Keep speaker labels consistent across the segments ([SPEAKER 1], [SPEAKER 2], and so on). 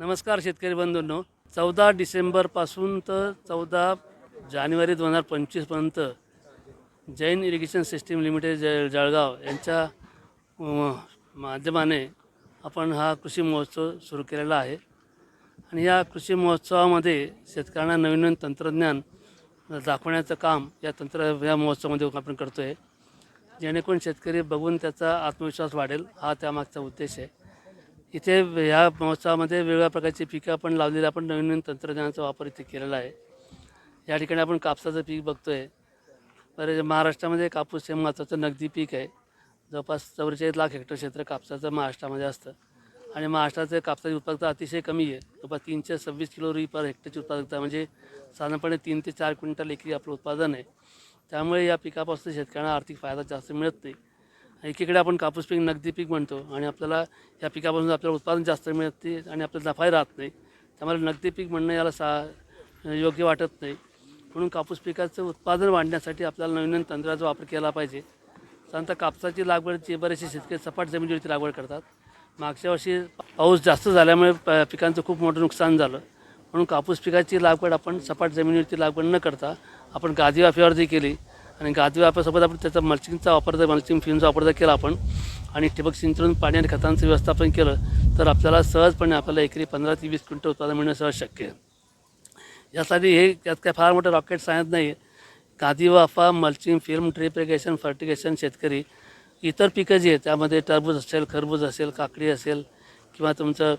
[SPEAKER 1] नमस्कार शेतकरी बंधूंनो. चौदा डिसेंबरपासून तर चौदा जानेवारी दोन हजार पंचवीसपर्यंत जैन इरिगेशन सिस्टीम लिमिटेड ज जळगाव यांच्या माध्यमाने आपण हा कृषी महोत्सव सुरू केलेला आहे. आणि या कृषी महोत्सवामध्ये शेतकऱ्यांना नवीन नवीन तंत्रज्ञान दाखवण्याचं काम या तंत्र या महोत्सवामध्ये आपण करतो आहे जेणेकरून शेतकरी बघून त्याचा आत्मविश्वास वाढेल हा त्यामागचा उद्देश आहे. इथे ह्या महोत्सवामध्ये वेगवेगळ्या प्रकारची पिकं आपण लावलेली आपण नवीन नवीन तंत्रज्ञानाचा वापर इथे केलेला आहे. या ठिकाणी आपण कापसाचं पीक बघतो आहे बरे महाराष्ट्रामध्ये कापूस हे महत्त्वाचं नगदी पीक आहे. जवळपास चौवेचाळीस लाख हेक्टर क्षेत्र कापसाचं महाराष्ट्रामध्ये असतं. आणि महाराष्ट्राचं कापसाची उत्पादकता अतिशय कमी आहे. जवळपास तीनशे सव्वीस किलो री पर हेक्टरची उत्पादकता म्हणजे साधारणपणे तीन ते चार क्विंटल एकरी आपलं उत्पादन आहे. त्यामुळे या पिकापासून शेतकऱ्यांना आर्थिक फायदा जास्त मिळत नाही. एकीकडे आपण कापूस पीक नगदी पीक म्हणतो आणि आपल्याला या पिकापासून आपल्याला उत्पादन जास्त मिळते आणि आपल्याला नफाही राहत नाही. त्यामुळे नगदी पीक म्हणणं याला सा योग्य वाटत नाही. म्हणून कापूस पिकाचं उत्पादन वाढण्यासाठी आपल्याला नवीन नवीन तंत्राचा वापर केला पाहिजे. साधारणतः कापसाची लागवड जे बरेचसे शेतकरी सपाट जमिनीवरती लागवड करतात. मागच्या वर्षी पाऊस जास्त झाल्यामुळे प पिकांचं खूप मोठं नुकसान झालं. म्हणून कापूस पिकाची लागवड आपण सपाट जमिनीवरती लागवड न करता आपण गादी वाफेवरती केली आणि गादी वाफेसोबत आपण त्याचा मल्चिंगचा वापर जर मल्चिंग फिल्मचा वापर जर केला आपण आणि ठिबक सिंचन पाणी आणि खतांचं व्यवस्थापन केलं तर आपल्याला सहजपणे आपल्याला एकरी पंधरा ते वीस क्विंटल उत्पादन मिळणं सहज शक्य आहे. यासाठी हे त्यात काय फार मोठं रॉकेट सायन्स नाही आहे गादी वाफा mulching film drip irrigation fertigation शेतकरी इतर पिकं जी आहेत त्यामध्ये टरबूज असेल खरबूज असेल काकडी असेल किंवा तुमचं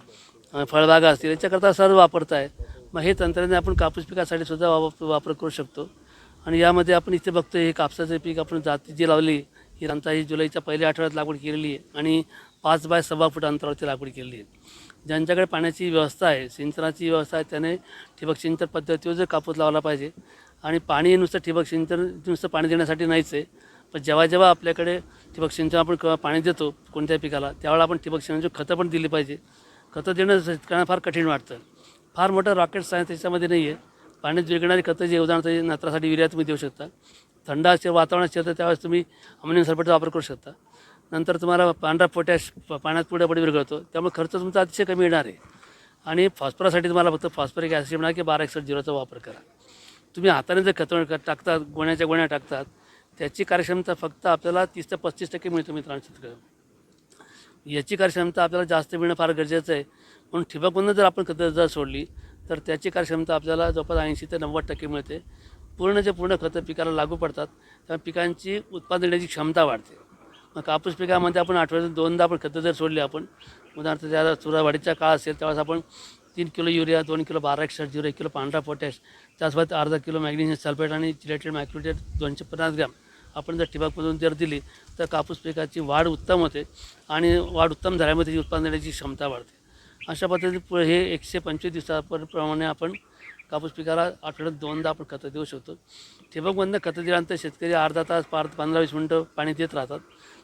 [SPEAKER 1] फळबागा असतील याच्याकरता सहज वापरताय. आहे मग हे तंत्रज्ञान आपण कापूस पिकासाठी सुद्धा वापर वापर करू शकतो. आणि यामध्ये आपण इथे बघतो हे कापसाचं पीक आपण जाती जी लावली ही आमचा ही जुलैच्या पहिल्या आठवड्यात लागवड केलेली आहे आणि पाच बाय सव्वा फूट अंतरावरती लागवड केलेली आहे. ज्यांच्याकडे पाण्याची व्यवस्था आहे सिंचनाची व्यवस्था आहे त्याने ठिबक सिंचन पद्धतीवर जर कापूस लावला पाहिजे आणि पाणी नुसतं ठिबक सिंचन नुसतं पाणी देण्यासाठी नाहीच आहे पण जेव्हा जेव्हा आपल्याकडे ठिबक सिंचन आपण क- पाणी देतो कोणत्या पिकाला त्यावेळेला आपण ठिबक सिंचनाची खतं पण दिली पाहिजे. खतं देणं शेतकऱ्यांना फार कठीण वाटतं. फार मोठं रॉकेट सायन्स त्याच्यामध्ये नाही आहे पाण्यात विरघळणारी खतं उदाहरणार्थ नत्रासाठी युरिया तुम्ही देऊ शकता. थंड असेल वातावरण असेल तर त्यावेळेस तुम्ही अमोनियम सल्फेटचा वापर करू शकता. नंतर तुम्हाला पांढरा पोटॅश पाण्यात पुढे पुढे विरघळतो. त्यामुळे खर्च तुमचा अतिशय कमी येणार आहे. आणि फॉस्फरससाठी तुम्हाला फक्त फॉस्फरिक ॲसिड म्हणा की बारा एकसठ झिरोचा वापर करा. तुम्ही हाताने जर खतं टाकतात गोण्याच्या गोण्या टाकतात त्याची कार्यक्षमता फक्त आपल्याला तीस ते पस्तीस टक्के मिळतो मित्रांनो शेतकऱ्यांना. याची कार्यक्षमता आपल्याला जास्त मिळणं फार गरजेचं आहे. म्हणून ठिबकमधून जर आपण खतं जर सोडली तर त्याची कार्यक्षमता आपल्याला जवळपास ऐंशी ते नव्वद टक्के मिळते. पूर्णचे पूर्ण खतं पिकाला लागू पडतात त्यामुळे पिकांची उत्पादन देण्याची क्षमता वाढते. मग कापूस पिकामध्ये आपण आठवड्यातून दोनदा आपण खतं जर सोडली आपण उदाहरणार्थ ज्या चुरावाडीचा काळ असेल त्यावेळेस आपण तीन किलो युरिया दोन किलो बारा एकसठ झिरो एक किलो पांढरा पोटॅश त्याचबरोबर अर्धा किलो मॅग्नेशियम सल्फेट आणि चिलेटेड मॅक्युटेड दोनशे पन्नास ग्रॅम आपण जर ठिबकमधून जर दिली तर कापूस पिकाची वाढ उत्तम होते आणि वाढ उत्तम झाल्यामुळे त्याची उत्पादन देण्याची क्षमता वाढते. अशा पद्धतीने हे एकशे पंचवीस दिवसाप्रमाणे आपण कापूस पिकाला आठवड्यात दोनदा आपण खतं देऊ शकतो. ठिबकमधनं खतं दिल्यानंतर शेतकरी अर्धा तास पार पंधरा वीस मिनटं पाणी देत राहतात.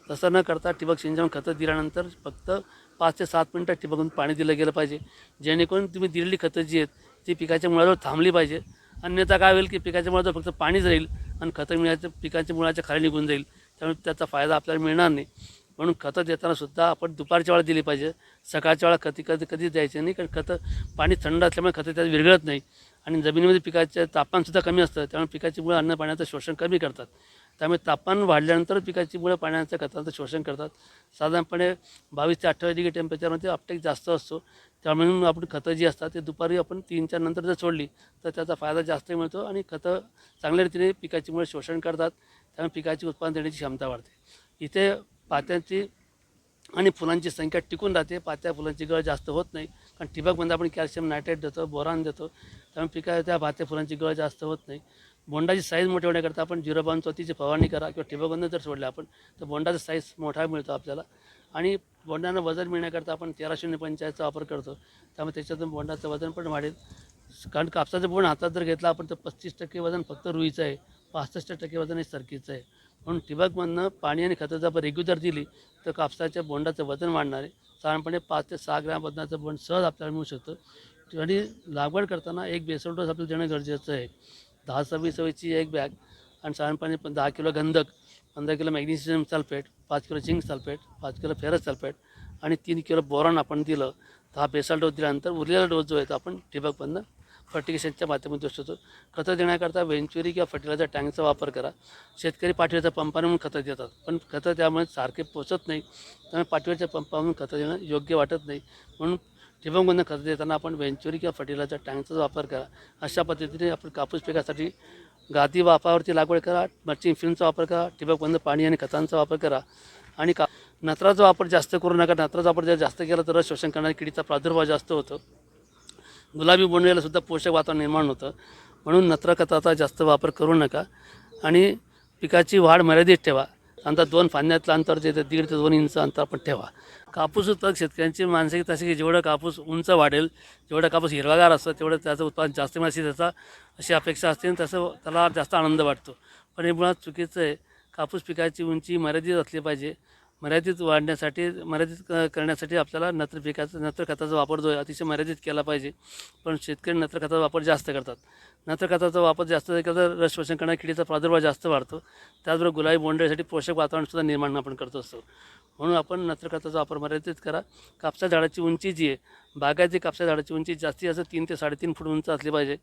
[SPEAKER 1] तसं न करता ठिबक सिंचन खतं दिल्यानंतर फक्त पाच ते सात मिनटं ठिबकून पाणी दिलं गेलं पाहिजे. जेणेकरून तुम्ही दिलेली खतं जी आहेत ती पिकाच्या मुळाजवळ थांबली पाहिजे. अन्यथा काय होईल की पिकाच्या मुळाजवळ फक्त पाणीच राहील आणि खतं मिळायचं पिकाच्या मुळाच्या खाली निघून जाईल. त्यामुळे त्याचा फायदा आपल्याला मिळणार नाही. म्हणून खतं देताना सुद्धा आपण दुपारच्या वेळा दिली पाहिजे. सकाळच्या वेळा कधी कधी कधीच द्यायचे नाही कारण खतं पाणी थंड असल्यामुळे खतं त्यात विरघळत नाही. आणि जमिनीमध्ये पिकाचं तापमानसुद्धा कमी असतं त्यामुळे पिकाची मुळं अन्न पाण्याचं शोषण कमी करतात. त्यामुळे तापमान वाढल्यानंतर पिकाची मुळं पाण्याचं खतांचं शोषण करतात. साधारणपणे बावीस ते अठ्ठावीस डिग्री टेम्परेचरमध्ये अपटेक जास्त असतो. त्यामुळे म्हणून आपण खतं जी असतात ते दुपारी आपण तीनच्या नंतर जर सोडली तर त्याचा फायदा जास्त मिळतो आणि खतं चांगल्या रीतीने पिकाची मुळे शोषण करतात. त्यामुळे पिकाची उत्पादन देण्याची क्षमता वाढते. इथे पात्यांची आणि फुलांची संख्या टिकून राहते. पात्या फुलांची गळ जास्त होत नाही. कारण ठिबकमध्ये आपण कॅल्शियम नायट्रेट देतो बोरान देतो. त्यामुळे पिका त्या पात्या फुलांची गळ जास्त होत नाही. बोंडाची साईज मोठी होण्याकरता आपण झिरो पॉईंट चौथीची फवारणी करा किंवा ठिबकबंद जर सोडले आपण तर बोंडाचा साईज मोठा मिळतो आपल्याला. आणि बोंडांना वजन मिळण्याकरता आपण तेरा शून्य पंचायतचा वापर करतो. त्यामुळे त्याच्यातून बोंडाचं वजन पण वाढेल. कारण कापसाचं बोंड हातात जर घेतला आपण तर पस्तीस टक्के वजन फक्त रुईचं आहे. पासष्ट टक्के वजन हे सरकीचं आहे. म्हणून ठिबकमधनं पाणी आणि खतं जर आपण रेग्युलर दिली तर कापसाच्या बोंडाचं वजन वाढणार आहे. साधारणपणे पाच ते सहा ग्रॅम वजनाचं बोंड सहज आपल्याला मिळू शकतं. आणि लागवड करताना एक बेसल डोस आपल्याला देणं गरजेचं आहे. दहा सव्वीस सव्वीसची एक बॅग आणि साधारणपणे पण दहा किलो गंधक पंधरा किलो मॅग्नेशियम सल्फेट पाच किलो झिंक सल्फेट पाच किलो फेरस सल्फेट आणि तीन किलो बोरॉन आपण दिलं. तर हा बेसल डोस दिल्यानंतर उरलेला डोस जो आहे तो आपण ठिबकमधनं फर्टिगेशनच्या माध्यमातून असतो खतं देण्याकरता वेंचुरी किंवा फर्टिलायझर टँकचा वापर करा. शेतकरी पाठीवरच्या पंपाने म्हणून खतं देतात. पण खतं त्यामुळे सारखे पोचत नाही. त्यामुळे पाठीवरच्या पंपावरून खतं देणं योग्य वाटत नाही. म्हणून ठिबकमधून खतं देताना आपण वेंचुरी किंवा फर्टिलायझर टँकचा वापर करा. अशा पद्धतीने आपण कापूस पिकासाठी गादी वाफावरती लागवड करा. मर्चिंग फिल्मचा वापर करा. ठिबकबंद पाणी आणि खतांचा वापर करा. आणि का नत्राचा वापर जास्त करू नका. नत्राचा वापर जर जास्त केला तर रस शोषण करणाऱ्या किडीचा प्रादुर्भाव जास्त होतो. गुलाबी बोंडवेला सुद्धा पोषक वातावरण निर्माण होतं. म्हणून नत्रखताचा जास्त वापर करू नका. आणि पिकाची वाढ मर्यादित ठेवा. अंतर दोन फांद्यातलं अंतर जे दीड ते दोन इंच अंतर आपण ठेवा. कापूस उत्पादक शेतकऱ्यांची मानसिकता अशी की जेवढं कापूस उंच वाढेल जेवढं कापूस हिरवागार असतं तेवढं त्याचं उत्पादन जास्त मिळाशी त्याचा अशी अपेक्षा असते आणि तसं त्याला जास्त आनंद वाटतो. पण हे मुळात चुकीचं आहे. कापूस पिकाची उंची मर्यादित असली पाहिजे. मर्यादित वाढण्यासाठी मर्यादित क- करण्यासाठी आपल्याला नत्र पिकाचा नत्र खताचा वापर जो आहे अतिशय मर्यादित केला पाहिजे. पण शेतकरी नत्र खताचा वापर जास्त करतात. नत्र खताचा वापर जास्त केला तर रसपोषण करणाऱ्या किडीचा प्रादुर्भाव जास्त वाढतो. त्याचबरोबर गुलाबी बोंडळीसाठी पोषक वातावरणसुद्धा निर्माण आपण करत असतो. म्हणून आपण नत्र खताचा वापर मर्यादित करा. कापसा झाडाची उंची जी आहे बागायती कापसा झाडाची उंची जास्तीत जास्त तीन ते साडेतीन फूट उंच असली पाहिजे.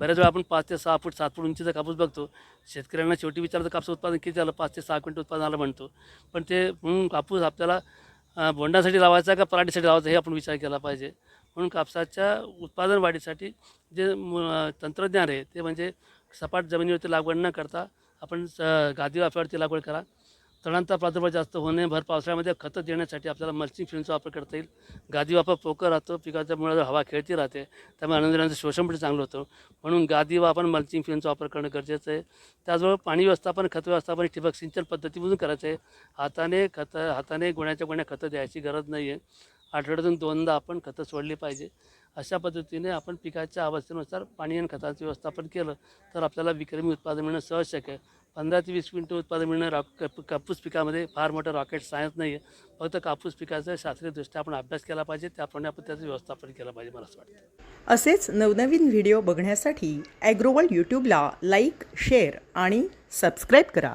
[SPEAKER 1] बऱ्याच वेळा आपण पाच ते सहा फूट सात फूट उंचीचा कापूस बघतो. शेतकऱ्यांना शेवटी विचारतो कापूस उत्पादन किती झालं? पाच ते सहा क्विंटल उत्पादन आलं म्हणतो. पण ते म्हणून कापूस आपल्याला बोंडासाठी लावायचा का पराठीसाठी लावायचा हे आपण विचार केला पाहिजे. म्हणून कापसाच्या उत्पादन वाढीसाठी जे तंत्रज्ञान आहे ते म्हणजे सपाट जमिनीवरती लागवड न करता आपण स- गादी वाफ्यावरती लागवड करा. तणांचा प्रादुर्भाव जास्त होणे भर पावसाळ्यामध्ये खतं देण्यासाठी आपल्याला मल्चिंग फिल्मचा वापर करता येईल. गादी वापर पोकर राहतो पिकाच्यामुळे हवा खेळती राहते त्यामुळे अनंतरांचं शोषण पण चांगलं होतं. म्हणून गादी वापर आपण मल्चिंग फिल्मचा वापर करणं गरजेचं आहे. त्याचबरोबर पाणी व्यवस्थापन खत व्यवस्थापन ठिबक सिंचन पद्धतीमधून करायचं आहे. हाताने खतं हाताने गुण्याच्या गुण्या खतं द्यायची गरज नाही आहे आठवड्यातून दोनदा आपण खतं सोडली पाहिजे. अशा पद्धतीने आपण पिकाच्या अवस्थेनुसार पाणी आणि खताचं व्यवस्थापन केलं तर आपल्याला विक्रमी उत्पादन मिळणं सहज शक्य आहे. पंधरा ते वीस क्विंटल उत्पादन मिळणं रॉक कापूस पिकामध्ये फार मोठं रॉकेट सायन्स नाही आहे फक्त कापूस पिकाचा शास्त्रीयदृष्ट्या आपण अभ्यास केला पाहिजे. त्याप्रमाणे आपण त्याचं व्यवस्थापन केलं पाहिजे मला असं वाटतं.
[SPEAKER 2] असेच नवनवीन व्हिडिओ बघण्यासाठी ॲग्रोवर्ल्ड यूट्यूबला लाईक शेअर आणि सबस्क्राईब करा.